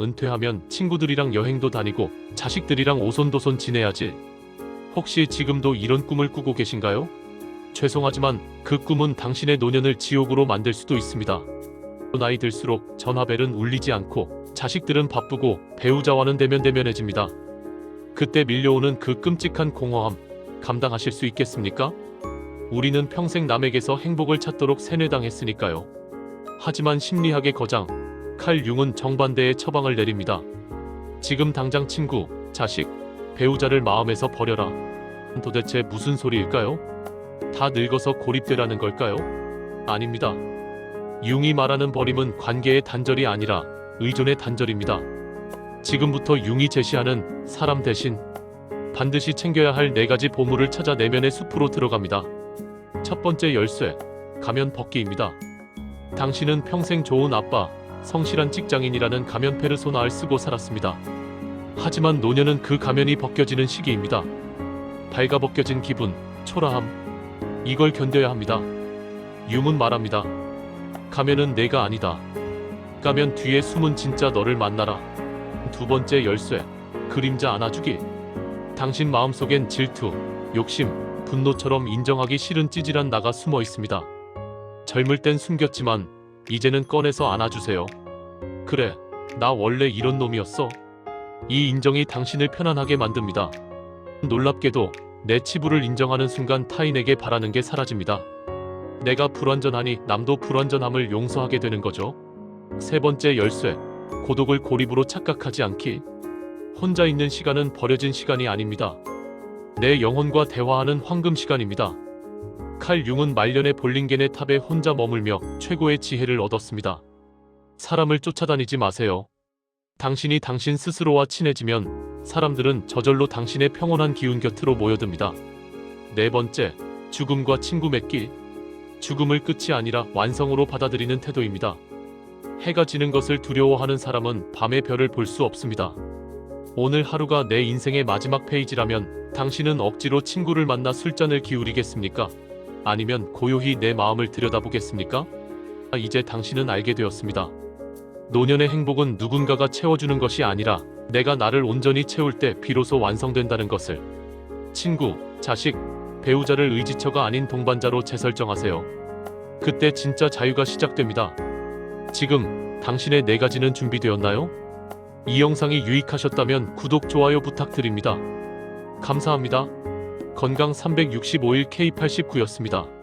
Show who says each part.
Speaker 1: 은퇴하면 친구들이랑 여행도 다니고 자식들이랑 오손도손 지내야지. 혹시 지금도 이런 꿈을 꾸고 계신가요? 죄송하지만 그 꿈은 당신의 노년을 지옥으로 만들 수도 있습니다. 나이 들수록 전화벨은 울리지 않고 자식들은 바쁘고 배우자와는 대면대면해집니다. 그때 밀려오는 그 끔찍한 공허함 감당하실 수 있겠습니까? 우리는 평생 남에게서 행복을 찾도록 세뇌당했으니까요. 하지만 심리학의 거장 칼 융은 정반대의 처방을 내립니다. 지금 당장 친구, 자식, 배우자를 마음에서 버려라. 도대체 무슨 소리일까요? 다 늙어서 고립되라는 걸까요? 아닙니다. 융이 말하는 버림은 관계의 단절이 아니라 의존의 단절입니다. 지금부터 융이 제시하는 사람 대신 반드시 챙겨야 할 네 가지 보물을 찾아 내면의 숲으로 들어갑니다. 첫 번째 열쇠, 가면 벗기입니다. 당신은 평생 좋은 아빠, 성실한 직장인이라는 가면 페르소나를 쓰고 살았습니다. 하지만 노년은 그 가면이 벗겨지는 시기입니다. 발가벗겨진 기분, 초라함, 이걸 견뎌야 합니다. 융은 말합니다. 가면은 내가 아니다. 가면 뒤에 숨은 진짜 너를 만나라. 두 번째 열쇠, 그림자 안아주기. 당신 마음속엔 질투, 욕심, 분노처럼 인정하기 싫은 찌질한 나가 숨어 있습니다. 젊을 땐 숨겼지만 이제는 꺼내서 안아주세요. 그래, 나 원래 이런 놈이었어. 이 인정이 당신을 편안하게 만듭니다. 놀랍게도 내 치부를 인정하는 순간 타인에게 바라는 게 사라집니다. 내가 불완전하니 남도 불완전함을 용서하게 되는 거죠. 세 번째 열쇠, 고독을 고립으로 착각하지 않기. 혼자 있는 시간은 버려진 시간이 아닙니다. 내 영혼과 대화하는 황금 시간입니다. 칼 융은 말년의 볼링겐의 탑에 혼자 머물며 최고의 지혜를 얻었습니다. 사람을 쫓아다니지 마세요. 당신이 당신 스스로와 친해지면 사람들은 저절로 당신의 평온한 기운 곁으로 모여듭니다. 네 번째, 죽음과 친구 맺기. 죽음을 끝이 아니라 완성으로 받아들이는 태도입니다. 해가 지는 것을 두려워하는 사람은 밤의 별을 볼 수 없습니다. 오늘 하루가 내 인생의 마지막 페이지라면 당신은 억지로 친구를 만나 술잔을 기울이겠습니까? 아니면 고요히 내 마음을 들여다보겠습니까? 아, 이제 당신은 알게 되었습니다. 노년의 행복은 누군가가 채워주는 것이 아니라 내가 나를 온전히 채울 때 비로소 완성된다는 것을. 친구, 자식, 배우자를 의지처가 아닌 동반자로 재설정하세요. 그때 진짜 자유가 시작됩니다. 지금 당신의 네 가지는 준비되었나요? 이 영상이 유익하셨다면 구독, 좋아요 부탁드립니다. 감사합니다. 건강 365일 K89였습니다.